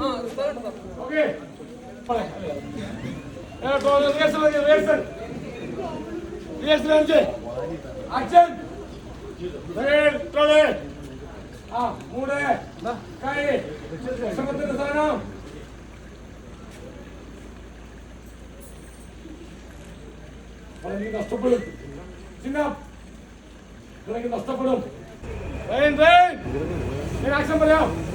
Okay. Rehearsal rehearsal rehearsal അഞ്ച് തൊഴേ ആ മൂട്. കൈ. ശ്രമത്തിന്റെ സ്ഥാനം വളരെ നഷ്ടപ്പെടും ചിന്ന. വളരെ നഷ്ടപ്പെടും ആക്ഷൻ പറയാം.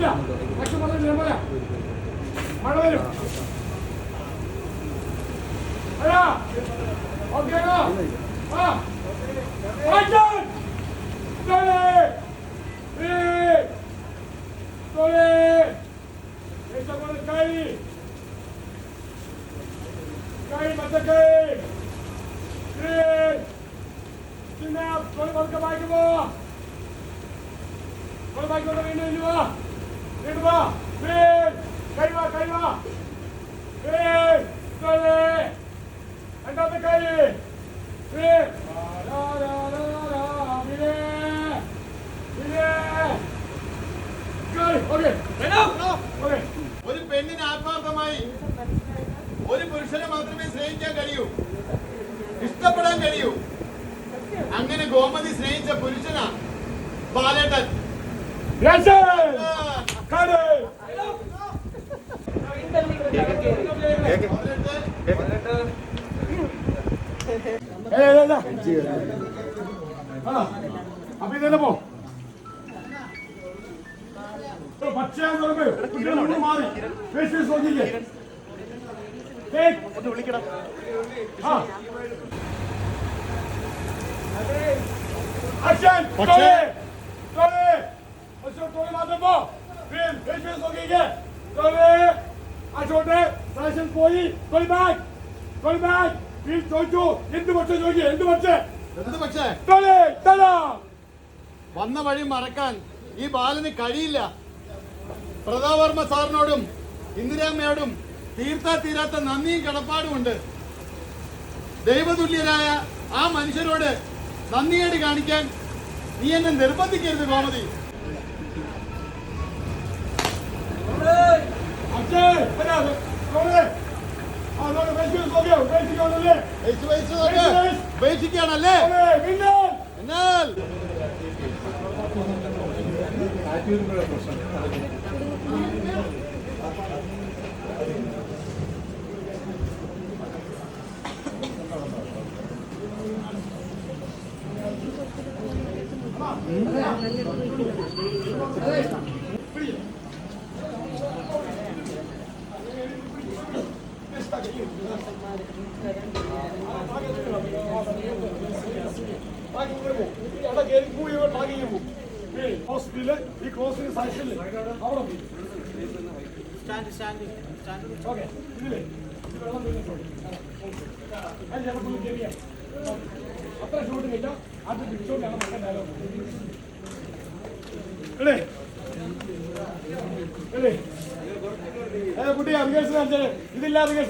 ആക്ഷൻ പറഞ്ഞിട്ടില്ല ആക്ഷൻ പറഞ്ഞിട്ടില്ല ഞാൻ പറയാം മഴ വരും അല്ല ഓക്കെ ആ action Dale! ¡Eh! ¡Dale! ¡Echa con el Kai! ¡Kai, mate Kai! ¡Eh! ¡Chinna! ¡Con ¡Eh! ¡Eh! ¡Eh! ¡La, la, la, la! ¡Mire! ¡Mire! ¡Kai! ¡Okay! ¡Okay! ഒരു പെണ്ണിന് ആത്മാർത്ഥമായി ഒരു പുരുഷനെ മാത്രമേ സ്നേഹിക്കാൻ കഴിയൂ ഇഷ്ടപ്പെടാൻ കഴിയൂ അങ്ങനെ ഗോമതി സ്നേഹിച്ച പുരുഷനാ. ബാലേട്ടൻ, അപ്പൊ ഇതന്നെ പോ പോയി. Please ചോദിച്ചു എന്ത് പക്ഷേ ചോദിക്കേ എന്ത് പക്ഷേ? എന്ത് പക്ഷേ! വന്ന വഴി മറക്കാൻ ഈ ബാലന് കഴിയില്ല. പ്രതാപവർമ്മ സാറിനോടും ഇന്ദിരാമ്മയോടും തീർത്താ തീരാത്ത നന്ദിയും കടപ്പാടുമുണ്ട് ദൈവതുല്യരായ ആ മനുഷ്യരോട് നന്ദിയേട് കാണിക്കാൻ നീ എന്നെ നിർബന്ധിക്കരുത് ഗോമതി. Action! ഉപേക്ഷിക്കുകയാണല്ലേ Tony! winner! എന്നാൽ ബാക്കി ഇങ്ങനെ വന്നേ ഈ അവിടെ കയറി പോയി ഇവൻ ബാക്കി പോകും. ഈ ഹോസ്പിറ്റലിൽ ഈ ക്രോസിന് സെക്ഷനിൽ അവിടെ പോയി. ഓക്കേ. ഇതിലേ ഇത് വെള്ളം വീണിട്ടുണ്ട്. അത് ചിലപ്പോൾ ഒന്ന് ചെറിയ. അത്ര ഷോട്ട് കഴിഞ്ഞ അത് പിടിച്ചോണ്ടാണ് നമ്മുടെ ഡയലോഗ് എടേ എടേ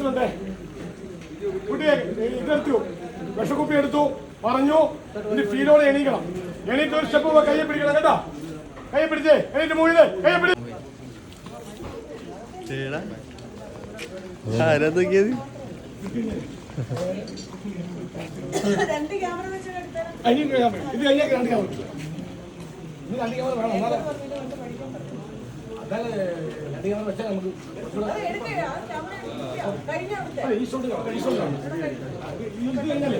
ഉണ്ടേ കുട്ടിയെ ഇതെടുത്തു വിഷക്കുപ്പി എടുത്തു പറഞ്ഞു ഇനി ഫീലോടെ എണീക്കണം. എണീറ്റ് ഒരു സ്റ്റെപ്പ് കയ്യെ പിടിക്കണം കേട്ടോ? കയ്യെ പിടിച്ചേ എണീറ്റ് മൂഴിത് കയ്യെ പിടി രണ്ട് ക്യാമറ ഇത് കഴിഞ്ഞാൽ കാണിക്കാൻ പറ്റില്ല ഇത് രണ്ട് ക്യാമറ വേണം. എന്നാലേ അതാണ്. രണ്ട് ക്യാമറ വെച്ചാൽ നമുക്ക് ഈ ഷോട്ട് കാണാം ഈ ഷോട്ട് গেলে?